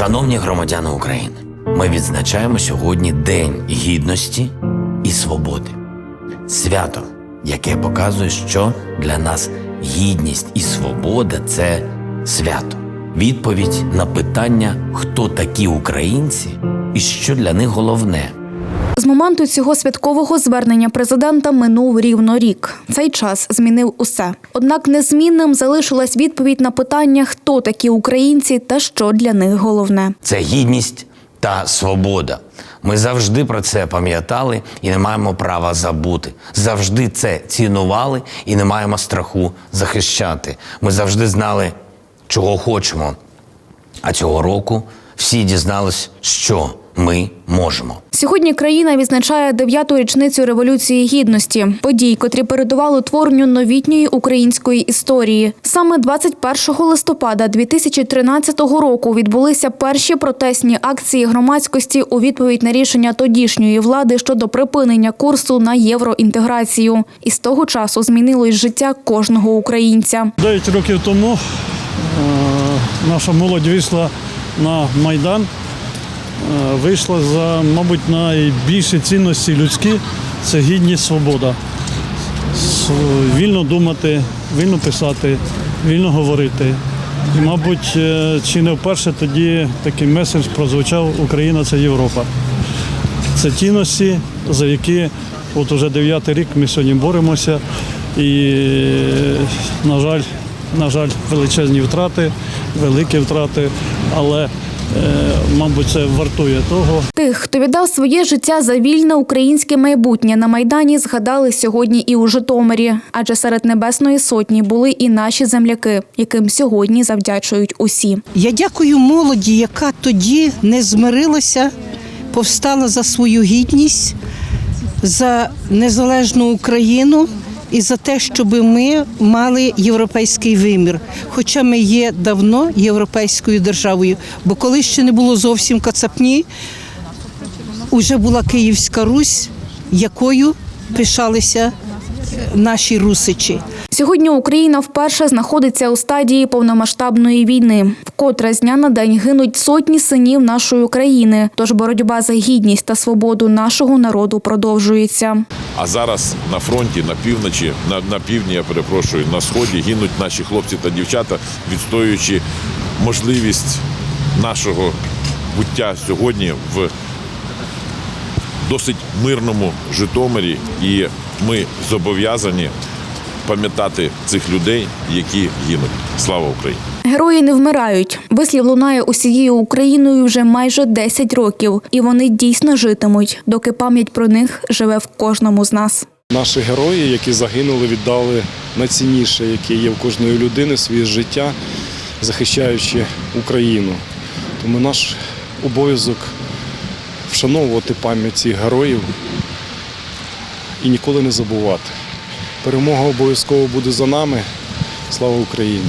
Шановні громадяни України, ми відзначаємо сьогодні День гідності і свободи. Свято, яке показує, що для нас гідність і свобода це свято. Відповідь на питання, хто такі українці і що для них головне. З моменту цього святкового звернення президента минув рівно рік. Цей час змінив усе. Однак незмінним залишилась відповідь на питання, хто такі українці та що для них головне. це гідність та свобода. Ми завжди про це пам'ятали і не маємо права забути. Завжди це цінували і не маємо страху захищати. Ми завжди знали, чого хочемо. А цього року всі дізнались, що ми можемо. Сьогодні країна відзначає дев'яту річницю революції гідності, подій, котрі передували творенню новітньої української історії. Саме 21 листопада 2013 року відбулися перші протестні акції громадськості у відповідь на рішення тодішньої влади щодо припинення курсу на євроінтеграцію. І з того часу змінилось життя кожного українця. Дев'ять років тому е, наша молодь вийшла на Майдан, вийшла за, мабуть, найбільші цінності людські це гідність, свобода. Вільно думати, вільно писати, вільно говорити. І, мабуть, е, чи не вперше тоді такий меседж прозвучав Україна це Європа. Це цінності, за які от уже дев'ятий рік ми сьогодні боремося. І, на жаль, на жаль, величезні втрати, великі втрати, але, е, мабуть, це вартує того. Тих, хто віддав своє життя за вільне українське майбутнє на майдані, згадали сьогодні і у Житомирі. Адже серед небесної сотні були і наші земляки, яким сьогодні завдячують усі. Я дякую молоді, яка тоді не змирилася, повстала за свою гідність, за незалежну Україну і за те, щоб ми мали європейський вимір. Хоча ми є давно європейською державою, бо коли ще не було зовсім кацапні, уже була Київська Русь, якою пишалися наші русичі. Сьогодні Україна вперше знаходиться у стадії повномасштабної війни, вкотре з дня на день гинуть сотні синів нашої країни. Тож боротьба за гідність та свободу нашого народу продовжується. А зараз на фронті, на півночі, на, на півдні, я перепрошую, на сході гинуть наші хлопці та дівчата, відстоюючи можливість нашого буття сьогодні в досить мирному Житомирі. І ми зобов'язані пам'ятати цих людей, які гинуть. Слава Україні! Герої не вмирають. Вислів лунає усією Україною вже майже 10 років, і вони дійсно житимуть, доки пам'ять про них живе в кожному з нас. Наші герої, які загинули, віддали найцінніше, яке є в кожної людини, своє життя, захищаючи Україну. Тому наш обов'язок вшановувати пам'ять цих героїв і ніколи не забувати. Перемога обов'язково буде за нами. Слава Україні!